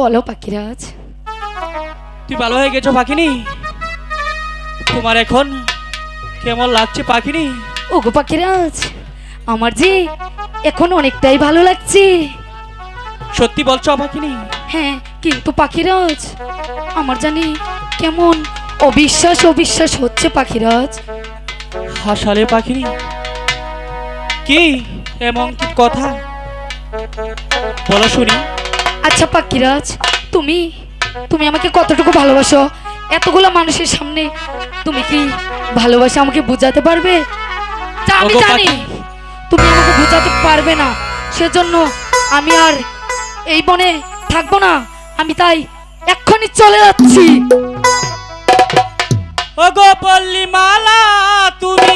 বলো পাখিরাজ। তুই ভালো হয়ে গেছো পাখিনি? তোমার এখন কেমন লাগছে পাখিনি? ওগো পাখিরাজ আমার যে এখন অনেকটাই ভালো লাগছে। সত্যি বলছো পাখিনি? হ্যাঁ কিন্তু পাখিরাজ আমার জানি কেমন অবিশ্বাস অবিশ্বাস হচ্ছে পাখিরাজ। হাসালে পাখিনি? কি এমন কি কথা? বলো শুনি। আচ্ছা পাখিরাজ তুমি তুমি আমাকে কতটুকু ভালোবাসো? এতগুলো মানুষের সামনে তুমি কি ভালোবাসা আমাকে বোঝাতে পারবে? আমি জানি। তুমি আমাকে বোঝাতে পারবে না। সেজন্য আমি আর এই বনে থাকব না। আমি তাই এক্ষুনি চলে যাচ্ছি। ও গো পল্লী মালা তুমি